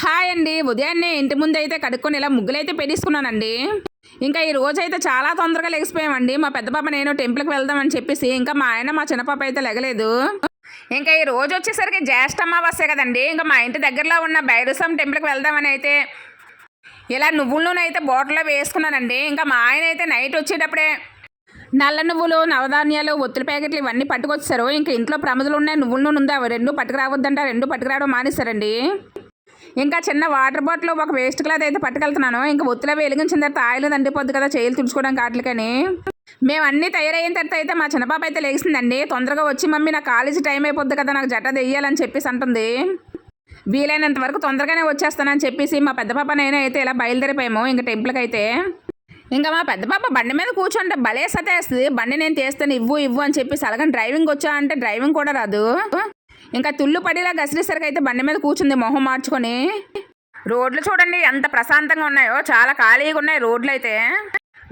Hi అండి. ఉదయాన్నే ఇంటి ముందు అయితే కడుక్కొని ఇలా ముగ్గులైతే పెట్టేసుకున్నానండి. ఇంకా ఈ రోజు అయితే చాలా తొందరగా లెగిసిపోయామండి మా పెద్ద పాప నేను టెంపుల్కి వెళ్దామని చెప్పేసి ఇంకా మా ఆయన మా చిన్న పాప అయితే లెగలేదు. ఇంకా ఈ రోజు వచ్చేసరికి జ్యేష్ఠ అమావాస్య కదండి. ఇంకా మా ఇంటి దగ్గరలో ఉన్న బైరుసం టెంపుల్కి వెళ్దామని అయితే ఇలా నువ్వుల నూనె అయితే బాటిల్లో వేసుకున్నానండి. ఇంకా మా ఆయన అయితే నైట్ వచ్చేటప్పుడే నల్ల నువ్వులు నవధాన్యాలు ఒత్తుల ప్యాకెట్లు ఇవన్నీ పట్టుకొచ్చారు ఇంకా ఇంట్లో ప్రమదలు ఉన్నాయి. నువ్వుల నూనె ఉంది? అవి రెండు పట్టుకురావద్దంట. రెండు పట్టుకురావడం మానేశారండి. ఇంకా చిన్న వాటర్ బాటిల్ ఒక వేస్ట్ క్లాత్ అయితే పట్టుకెళ్తున్నాను. ఇంకా ఒత్తులో వెలిగించిన తర్వాత ఆయిల్ దండిపోద్ది కదా చేతులు తుడుచుకోవడం కాట్లకని. మేము అన్నీ తయారైన తర్వాత అయితే మా చిన్నపాప అయితే లేచిందండి తొందరగా వచ్చి మమ్మీ నా కాలేజీ టైం అయిపోద్ది కదా నాకు జట్ట తెయ్యాలని చెప్పేసి అంటుంది. వీలైనంత వరకు తొందరగానే వచ్చేస్తానని చెప్పేసి మా పెద్ద పాప నేనే అయితే ఇలా బయలుదేరిపోయాము ఇంకా టెంపుల్కి అయితే. ఇంకా మా పెద్ద పాప బండి మీద కూర్చుంటే భలే సతేస్తుంది బండి నేను తీస్తాను ఇవ్వు ఇవ్వు అని చెప్పేసి అలాగని డ్రైవింగ్ వచ్చా అంటే డ్రైవింగ్ కూడా రాదు. ఇంకా తుళ్ళు పడిలా గసిరేసరికి అయితే బండి మీద కూర్చుంది మొహం మార్చుకొని. రోడ్లు చూడండి ఎంత ప్రశాంతంగా ఉన్నాయో. చాలా ఖాళీగా ఉన్నాయి రోడ్లు అయితే.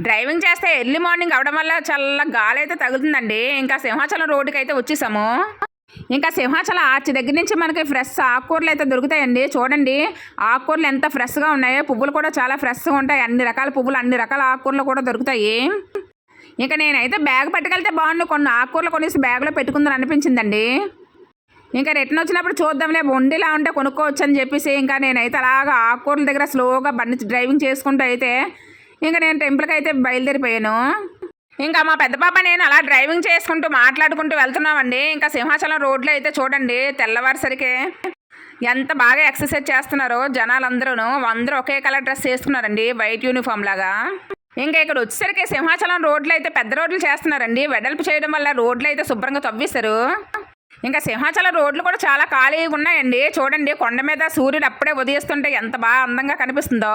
డ్రైవింగ్ చేస్తే ఎర్లీ మార్నింగ్ అవడం వల్ల చల్ల గాలి అయితే తగులుతుందండి. ఇంకా సింహాచలం రోడ్డుకి అయితే వచ్చేసాము. ఇంకా సింహాచలం ఆర్చి దగ్గర నుంచి మనకి ఫ్రెష్ ఆకుకూరలు అయితే దొరుకుతాయండి. చూడండి ఆకుకూరలు ఎంత ఫ్రెష్గా ఉన్నాయో. పువ్వులు కూడా చాలా ఫ్రెష్గా ఉంటాయి. అన్ని రకాల పువ్వులు అన్ని రకాల ఆకుకూరలు కూడా దొరుకుతాయి. ఇంకా నేనైతే బ్యాగ్ పట్టుకెళ్తే బాగుండు. కొన్ని ఆకుకూరలు కొనేసి బ్యాగ్లో పెట్టుకుందని అనిపించిందండి. ఇంకా రిటర్న్ వచ్చినప్పుడు చూద్దాంలే వండిలా ఉంటే కొనుక్కోవచ్చు అని చెప్పేసి ఇంకా నేనైతే అలాగా ఆకుకూరల దగ్గర స్లోగా బండి డ్రైవింగ్ చేసుకుంటూ అయితే ఇంకా నేను టెంపుల్కి అయితే బయలుదేరిపోయాను. ఇంకా మా పెద్ద పాప నేను అలా డ్రైవింగ్ చేసుకుంటూ మాట్లాడుకుంటూ వెళ్తున్నామండి. ఇంకా సింహాచలం రోడ్లో అయితే చూడండి తెల్లవారుసరికి ఎంత బాగా ఎక్సర్సైజ్ చేస్తున్నారో జనాలందరూ అందరూ ఒకే కలర్ డ్రెస్ వేసుకున్నారండి వైట్ యూనిఫామ్ లాగా. ఇంకా ఇక్కడ వచ్చేసరికి సింహాచలం రోడ్లు అయితే పెద్ద రోడ్లు చేస్తున్నారండి. వెడల్పు చేయడం వల్ల రోడ్లు అయితే శుభ్రంగా తవ్విస్తారు ఇంకా సింహాచలం రోడ్లు కూడా చాలా ఖాళీగా ఉన్నాయండి. చూడండి కొండ మీద సూర్యుడు అప్పుడే ఉదయిస్తుంటే ఎంత బాగా అందంగా కనిపిస్తుందో.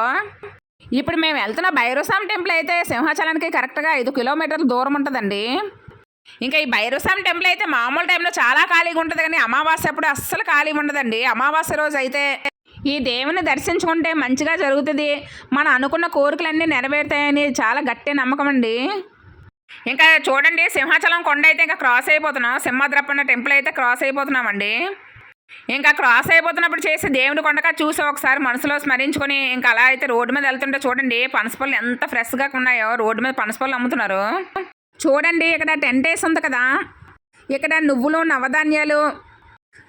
ఇప్పుడు మేము వెళ్తున్న భైరవస్వామి టెంపుల్ అయితే సింహాచలానికి కరెక్ట్గా ఐదు కిలోమీటర్ల దూరం ఉంటుందండి. ఇంకా ఈ భైరవస్వామి టెంపుల్ అయితే మామూలు టైంలో చాలా ఖాళీగా ఉంటుంది కానీ అమావాస్య అప్పుడు అస్సలు ఖాళీ ఉండదండి. అమావాస్య రోజు అయితే ఈ దేవుని దర్శించుకుంటే మంచిగా జరుగుతుంది. మనం అనుకున్న కోరికలన్నీ నెరవేరుతాయని చాలా గట్టి నమ్మకం అండి. ఇంకా చూడండి సింహాచలం కొండ అయితే ఇంకా క్రాస్ అయిపోతున్నాం. సింహాద్రప్పన్న టెంపుల్ అయితే క్రాస్ అయిపోతున్నామండి. ఇంకా క్రాస్ అయిపోతున్నప్పుడు చేసి దేవుని కొండగా చూసి ఒకసారి మనసులో స్మరించుకొని ఇంకా అలా అయితే రోడ్డు మీద వెళ్తుంటే చూడండి పనసపళ్ళు ఎంత ఫ్రెష్గా ఉన్నాయో రోడ్డు మీద పనసపళ్ళు అమ్ముతున్నారు. చూడండి ఇక్కడ టెంట్ వేసి ఉంది కదా. ఇక్కడ నువ్వులు నవధాన్యాలు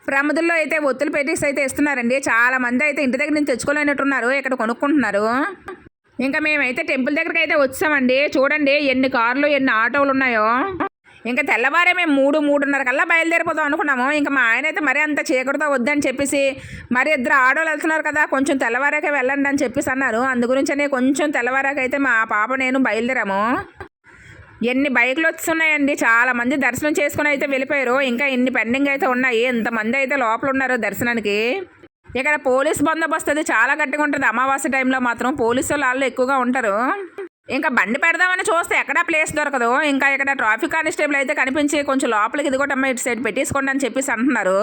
ప్రమదుల్లో అయితే ఒత్తులు పెట్టేసి అయితే ఇస్తున్నారండి. చాలా మంది అయితే ఇంటి దగ్గర నుంచి తెచ్చుకోలేనట్టున్నారు ఇక్కడ కొనుక్కుంటున్నారు. ఇంకా మేమైతే టెంపుల్ దగ్గరికి అయితే వచ్చామండి. చూడండి ఎన్ని కార్లు ఎన్ని ఆటోలు ఉన్నాయో ఇంకా తెల్లవారే మేము మూడు మూడున్నర కల్లా బయలుదేరిపోదాం అనుకున్నాము. ఇంకా మా ఆయన అయితే మరీ అంత చీకటితో వద్దని చెప్పేసి మరి ఇద్దరు ఆడోళ్ళు వెళ్తున్నారు కదా కొంచెం తెల్లవారాకే వెళ్ళండి అని చెప్పేసి అన్నారు. అందుగురించనే కొంచెం తెల్లవారాకైతే మా పాప నేను బయలుదేరాము. ఎన్ని బైకులు వస్తున్నాయండి చాలా మంది దర్శనం చేసుకుని అయితే వెళ్ళిపోయారు. ఇంకా ఎన్ని పెండింగ్ అయితే ఉన్నాయి. ఎంతమంది అయితే లోపల ఉన్నారు దర్శనానికి. ఇక్కడ పోలీస్ బందోబస్తు అది చాలా గట్టిగా ఉంటుంది. అమావాస్య టైంలో మాత్రం పోలీసు వాళ్ళు ఎక్కువగా ఉంటారు. ఇంకా బండి పెడదామని చూస్తే ఎక్కడ ప్లేస్ దొరకదు. ఇంకా ఇక్కడ ట్రాఫిక్ కానిస్టేబుల్ అయితే కనిపించి కొంచెం లోపలికి ఇదిగోటమ్మ ఇటు సైడ్ పెట్టేసుకోండి అని చెప్పేసి అంటున్నారు.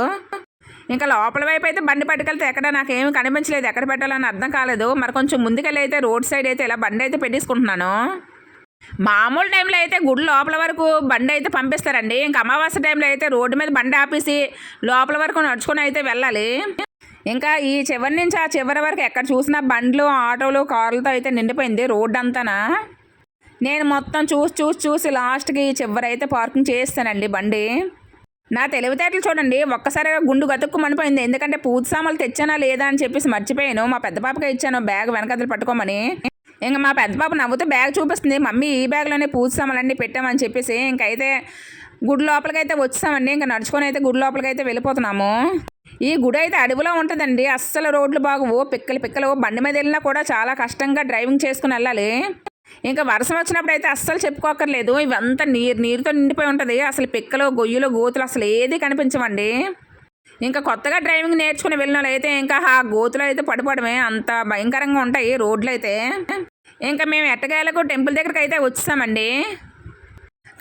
ఇంకా లోపల వైపు అయితే బండి పట్టుకెళ్తే ఎక్కడ నాకేమి కనిపించలేదు. ఎక్కడ పెట్టాలని అర్థం కాలేదు. మరి కొంచెం ముందుకెళ్ళి అయితే రోడ్ సైడ్ అయితే ఇలా బండి అయితే పెట్టేసుకుంటున్నాను. మామూలు టైంలో అయితే గుడి లోపల వరకు బండి అయితే పంపిస్తారండి. ఇంకా అమావాస్య టైంలో అయితే రోడ్డు మీద బండి ఆపేసి లోపల వరకు నడుచుకొని అయితే వెళ్ళాలి. ఇంకా ఈ చివరి నుంచి ఆ చివరి వరకు ఎక్కడ చూసినా బండ్లు ఆటోలు కార్లతో అయితే నిండిపోయింది రోడ్డు అంతానా నేను మొత్తం చూసి చూసి చూసి లాస్ట్కి చివరి అయితే పార్కింగ్ చేస్తానండి బండి. నా తెలివితేటలు చూడండి ఒక్కసారిగా గుండు గతుక్కు మనిపోయింది ఎందుకంటే పూజ సామాన్లు తెచ్చానా లేదా అని చెప్పేసి మర్చిపోయాను. మా పెద్ద పాపకే ఇచ్చాను బ్యాగ్ వెనకదలు పట్టుకోమని. ఇంకా మా పెద్ద పాప నవ్వుతూ బ్యాగ్ చూపిస్తుంది మమ్మీ ఈ బ్యాగ్లోనే పూజ సామాన్లన్నీ పెట్టామని చెప్పేసి. ఇంకైతే గుడి లోపలికైతే వచ్చామండి. ఇంకా నడుచుకొని అయితే గుడి లోపలికైతే వెళ్ళిపోతున్నాము. ఈ గుడి అయితే అడవిలో ఉంటుందండి. అస్సలు రోడ్లు బాగువు. పిక్కలు పిక్కలు. బండి మీద వెళ్ళినా కూడా చాలా కష్టంగా డ్రైవింగ్ చేసుకుని వెళ్ళాలి. ఇంకా వర్షం వచ్చినప్పుడు అయితే అస్సలు చెప్పుకోకర్లేదు ఇవంతా నీరు నీరుతో నిండిపోయి ఉంటుంది. అసలు పిక్కలు గొయ్యలు గోతులు అసలు ఏది కనిపించవండి. ఇంకా కొత్తగా డ్రైవింగ్ నేర్చుకుని వెళ్ళిన అయితే ఇంకా ఆ గోతులు అయితే పడిపోవడమే అంత భయంకరంగా ఉంటాయి రోడ్లు అయితే. ఇంకా మేము ఎట్టగాయలకు టెంపుల్ దగ్గరికి అయితే వచ్చామండి.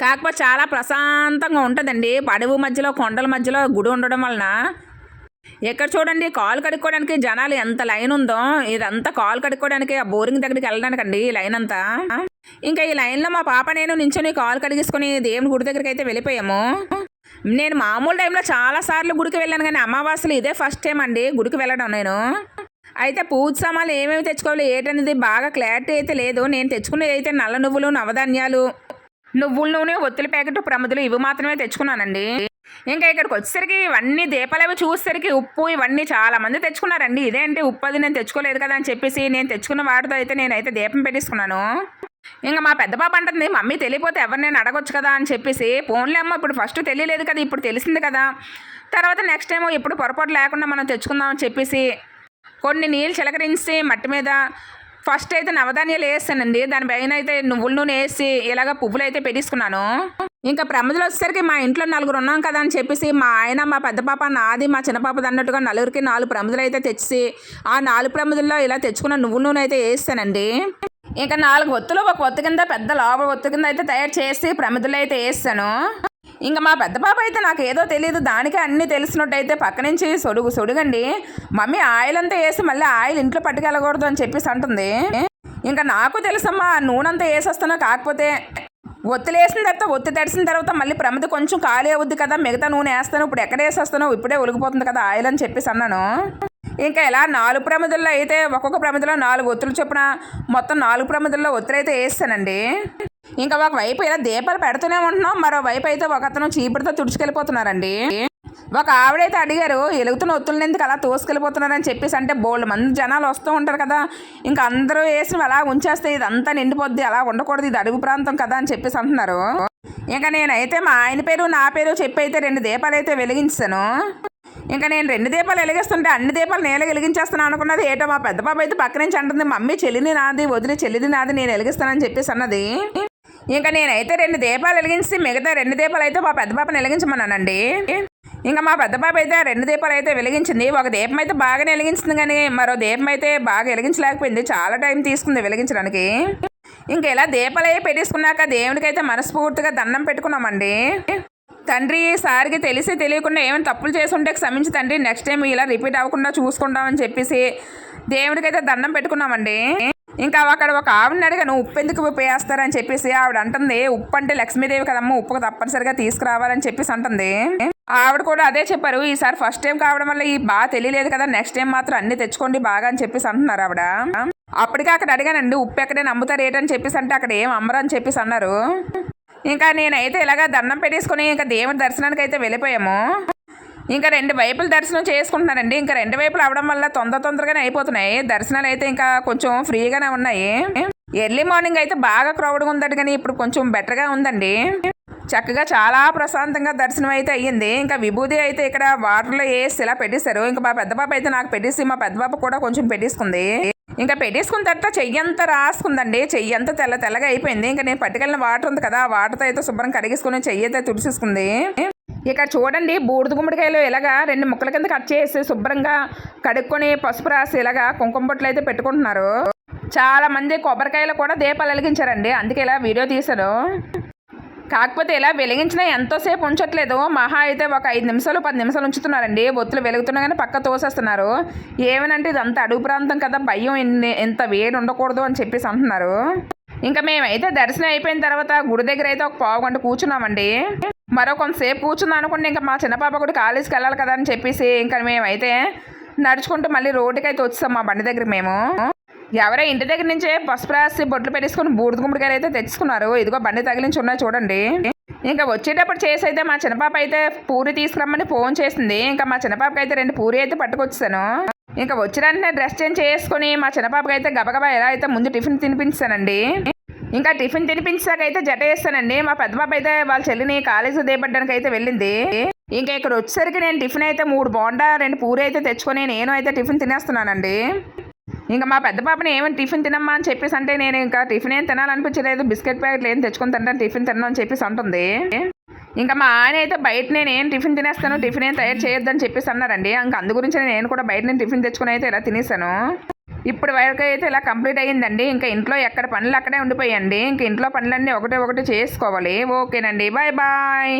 కాకపోతే చాలా ప్రశాంతంగా ఉంటుందండి. అడవి మధ్యలో కొండల మధ్యలో గుడి ఉండడం వలన. ఎక్కడ చూడండి కాలు కడుక్కోవడానికి జనాలు ఎంత లైన్ ఉందో. ఇదంతా కాలు కడుక్కోవడానికి ఆ బోరింగ్ దగ్గరికి వెళ్ళడానికి అండి ఈ లైన్ అంతా. ఇంకా ఈ లైన్లో మా పాప నేను నించొని కాలు కడిగేసుకుని దేవుని గుడి దగ్గరికి అయితే వెళ్ళిపోయాము. నేను మామూలు టైంలో చాలా సార్లు గుడికి వెళ్ళాను కానీ అమావాస్యలు ఇదే ఫస్ట్ టైం అండి గుడికి వెళ్ళడం నేను. అయితే పూజ సామాన్లు ఏమేమి తెచ్చుకోవాలి ఏంటనేది బాగా క్లారిటీ అయితే లేదు. నేను తెచ్చుకునేది అయితే నల్ల నువ్వులు నవధాన్యాలు నువ్వుల నూనె ఒత్తుల ప్యాకెట్ ప్రమదులు ఇవి మాత్రమే తెచ్చుకున్నానండి. ఇంకా ఇక్కడికి వచ్చేసరికి ఇవన్నీ దీపాలు అవి చూసేసరికి ఉప్పు ఇవన్నీ చాలా మంది తెచ్చుకున్నారండి. ఇదేంటి ఉప్పు అది నేను తెచ్చుకోలేదు కదా అని చెప్పేసి నేను తెచ్చుకున్న వాటితో అయితే నేనైతే దీపం పెట్టేసుకున్నాను. ఇంకా మా పెద్ద పాప అంటుంది మమ్మీ తెలియపోతే ఎవరు నేను అడగొచ్చు కదా? అని చెప్పేసి ఫోన్లే అమ్మ ఇప్పుడు ఫస్ట్ తెలియలేదు కదా ఇప్పుడు తెలిసింది కదా. తర్వాత నెక్స్ట్ టైం ఇప్పుడు పొరపాటు లేకుండా మనం తెచ్చుకుందామని చెప్పేసి కొన్ని నీళ్ళు చిలకరించి మట్టి మీద ఫస్ట్ అయితే నవధాన్యాలు వేస్తానండి. దాని పైన అయితే నువ్వుల నూనె వేసి ఇలాగ పువ్వులు అయితే పెట్టించుకున్నాను ఇంకా ప్రమదలు వచ్చేసరికి మా ఇంట్లో నలుగురు ఉన్నాం కదా అని చెప్పేసి మా ఆయన మా పెద్ద పాప నాది మా చిన్న పాప అన్నట్టుగా నలుగురికి నాలుగు ప్రమదలు అయితే తెచ్చి ఆ నాలుగు ప్రమదుల్లో ఇలా తెచ్చుకున్న నువ్వుల నూనె అయితే వేస్తానండి. ఇంకా నాలుగు ఒత్తులు ఒక ఒత్తు కింద పెద్ద లోపల ఒత్తు కింద అయితే తయారు చేసి ప్రమిదలు అయితే వేస్తాను. ఇంకా మా పెద్ద పాప అయితే నాకు ఏదో తెలియదు దానికే అన్నీ తెలిసినట్టయితే పక్క నుంచి సొడుగు సొడుగండి. మమ్మీ ఆయిల్ అంతా వేసి మళ్ళీ ఆయిల్ ఇంట్లో పట్టుకెళ్ళకూడదు అని చెప్పేసి అంటుంది. ఇంకా నాకు తెలుసమ్మా నూనె అంతా వేసేస్తాను కాకపోతే ఒత్తిలేసిన తర్వాత ఒత్తి తడిసిన తర్వాత మళ్ళీ ప్రమిద కొంచెం ఖాళీ అవుద్ది కదా మిగతా నూనె వేస్తాను. ఇప్పుడు ఎక్కడ వేసేస్తాను ఇప్పుడే ఒలిగిపోతుంది కదా ఆయిల్ అని చెప్పేసి అన్నాను. ఇంకా ఇలా నాలుగు ప్రమిదల్లో అయితే ఒక్కొక్క ప్రమిదలో నాలుగు ఒత్తులు చొప్పున మొత్తం నాలుగు ప్రమిదల్లో ఒత్తులు అయితే వేస్తానండి. ఇంకా ఒక వైపు ఇలా దీపాలు పెడుతూనే ఉంటున్నాం మరో వైపు అయితే ఒక అతను చీపుడుతో తుడుచుకెళ్ళిపోతున్నారండి. ఒక ఆవిడైతే అడిగారు ఎలుగుతున్న ఒత్తులని ఎందుకు అలా తోసుకెళ్ళిపోతున్నారని చెప్పేసి అంటే బోల్డ్ మంది జనాలు వస్తూ ఉంటారు కదా ఇంకా అందరూ వేసి అలా ఉంచేస్తే ఇదంతా నిండిపోద్ది అలా ఉండకూడదు ఇది అడుగు ప్రాంతం కదా అని చెప్పేసి అంటున్నారు. ఇంకా నేనైతే మా ఆయన పేరు నా పేరు చెప్పి అయితే రెండు దీపాలు అయితే వెలిగించాను. ఇంకా నేను రెండు దీపాలు వెలిగిస్తుంటే అన్ని దీపాలు నేను వెలిగించేస్తాను అనుకున్నది ఏటో మా పెద్ద బాబు అయితే పక్క నుంచి అంటుంది మమ్మీ చెల్లిని నాది వదిలి చెల్లిది నాది నేను వెలిగిస్తానని చెప్పేసి అన్నది. ఇంకా నేనైతే రెండు దీపాలు వెలిగించి మిగతా రెండు దీపాలు అయితే మా పెద్ద పాపని వెలిగించమన్నానండి. ఇంకా మా పెద్ద పాప అయితే రెండు దీపాలు అయితే వెలిగించింది. ఒక దీపం అయితే బాగానే వెలిగించింది కానీ మరో దీపం అయితే బాగా వెలిగించలేకపోయింది. చాలా టైం తీసుకుంది వెలిగించడానికి. ఇంకా ఇలా దీపాలు అవి పెట్టేసుకున్నాక దేవుడికైతే మనస్ఫూర్తిగా దండం పెట్టుకున్నామండి. తండ్రి ఈసారికి తెలిసి తెలియకుండా ఏమైనా తప్పులు చేసి ఉంటే క్షమించి తండ్రి. నెక్స్ట్ టైం ఇలా రిపీట్ అవ్వకుండా చూసుకుంటామని చెప్పేసి దేవుడికైతే దండం పెట్టుకున్నామండి. ఇంకా అక్కడ ఒక ఆవిడని అడిగాను ఉప్పు ఎందుకు ఉప్పు వేస్తారని చెప్పేసి ఆవిడ అంటుంది ఉప్పు అంటే లక్ష్మీదేవి కదమ్మ ఉప్పు తప్పనిసరిగా తీసుకురావాలని చెప్పేసి అంటుంది. ఆవిడ కూడా అదే చెప్పారు ఈసారి ఫస్ట్ టైం కావడం వల్ల ఈ బాగా తెలియలేదు కదా నెక్స్ట్ టైం మాత్రం అన్ని తెచ్చుకోండి బాగా అని చెప్పేసి అంటున్నారు ఆవిడ. అప్పటికే అక్కడ అడిగానండి ఉప్పు ఎక్కడే నమ్ముతారు ఏంటని చెప్పేసి అంటే అక్కడ ఏం అమ్మరు అని చెప్పేసి అన్నారు. ఇంకా నేనైతే ఇలాగ దండం పెట్టేసుకుని ఇంకా దేవుడి దర్శనానికి అయితే వెళ్ళిపోయాము. ఇంకా రెండు వైపులు దర్శనం చేసుకుంటున్నారండి. ఇంకా రెండు వైపులు అవడం వల్ల తొందర తొందరగానే అయిపోతున్నాయి. దర్శనాలు అయితే ఇంకా కొంచెం ఫ్రీగానే ఉన్నాయి. ఎర్లీ మార్నింగ్ అయితే బాగా క్రౌడ్గా ఉందండి కానీ ఇప్పుడు కొంచెం బెటర్గా ఉందండి. చక్కగా చాలా ప్రశాంతంగా దర్శనం అయితే అయ్యింది. ఇంకా విభూది అయితే ఇక్కడ వాటర్లో వేసి ఇలా పెట్టేశారు. ఇంకా మా పెద్ద పాప అయితే నాకు పెట్టేసి మా పెద్ద పాప కూడా కొంచెం పెట్టేసుకుంది. ఇంకా పెట్టేసుకున్న తర్వాత చెయ్యంతా రాసుకుందండి. చెయ్యంతా తెల్ల తెల్లగా అయిపోయింది. ఇంకా నేను పట్టుకెళ్ళిన వాటర్ ఉంది కదా ఆ వాటర్తో అయితే శుభ్రం కడిగేసుకుని చెయ్యి అయితే తుడిసేసుకుంది. ఇక చూడండి బూడిద గుమ్మడికాయలు ఇలాగా రెండు ముక్కల కింద కట్ చేసి శుభ్రంగా కడుక్కొని పసుపు రాసి ఇలాగా కుంకుమ బొట్లు అయితే పెట్టుకుంటున్నారు. చాలా మంది కొబ్బరికాయలు కూడా దీపాలు వెలిగించారండి. అందుకే ఇలా వీడియో తీశాను. కాకపోతే ఇలా వెలిగించినా ఎంతోసేపు ఉంచట్లేదు. మహా అయితే ఒక ఐదు నిమిషాలు పది నిమిషాలు ఉంచుతున్నారండి. ఒత్తులు వెలుగుతున్నా కానీ పక్క తోసేస్తున్నారు. ఏమనంటే ఇదంతా అడుగు ప్రాంతం కదా భయం ఇంత ఎంత వేడి ఉండకూడదు అని చెప్పేసి అంటున్నారు. ఇంకా మేమైతే దర్శనం అయిపోయిన తర్వాత గుడి దగ్గర అయితే ఒక పావు గంట కూర్చున్నామండి. మరో కొంతసేపు కూర్చుంది అనుకుంటే ఇంకా మా చిన్నపాప కూడా కాలేజీకి వెళ్ళాలి కదా అని చెప్పేసి ఇంకా మేమైతే నడుచుకుంటూ మళ్ళీ రోడ్డుకైతే అయితే మా బండి దగ్గర మేము. ఎవరో ఇంటి దగ్గర నుంచే పసుపు రాసి బొట్లు పెట్టేసుకుని బూడిద గుమ్మడికాయలు అయితే తెచ్చుకున్నారు. ఇదిగో బండి తగిలించి ఉన్నాయి చూడండి. ఇంకా వచ్చేటప్పుడు చేసి అయితే మా చిన్నపాప అయితే పూరి తీసుకురమ్మని ఫోన్ చేసింది. ఇంకా మా చిన్నపాపకి అయితే రెండు పూరి అయితే పట్టుకొచ్చాను ఇంకా వచ్చిన డ్రెస్ చేంజ్ చేసుకుని మా చిన్నపాపకి అయితే గబగబా ఎలా అయితే ముందు టిఫిన్ తినిపించానండి ఇంకా టిఫిన్ తినిపించాక అయితే జట వేస్తానండి మా పెద్దబాబు అయితే వాళ్ళ చెల్లిని కాలేజీ దేపడ్డానికి అయితే వెళ్ళింది. ఇంకా ఇక్కడ వచ్చేసరికి నేను టిఫిన్ అయితే మూడు బోండా రెండు పూరి అయితే తెచ్చుకొని నేను అయితే టిఫిన్ తినేస్తున్నానండి. ఇంకా మా పెద్ద పాపని ఏమైనా టిఫిన్ తినమ్మా అని చెప్పేసి అంటే నేను ఇంకా టిఫిన్ ఏం తినాలనిపించలేదు. బిస్కెట్ ప్యాకెట్లు ఏం తెచ్చుకొని తింటాను టిఫిన్ తినను అని చెప్పేసి అంటుంది. ఇంకా మా ఆయన అయితే బయట నేను ఏం టిఫిన్ తినేస్తాను టిఫిన్ ఏం తయారు చేయొద్దని చెప్పేసి అన్నారండి. ఇంకా అందు గురించి నేను కూడా బయట నేను టిఫిన్ తెచ్చుకొని అయితే ఇలా తినేసాను. ఇప్పుడు వరకు అయితే ఇలా కంప్లీట్ అయ్యిందండి. ఇంకా ఇంట్లో ఎక్కడ పనులు అక్కడే ఉండిపోయండి. ఇంకా ఇంట్లో పనులన్నీ ఒకటే ఒకటి చేసుకోవాలి. ఓకేనండి. Bye bye.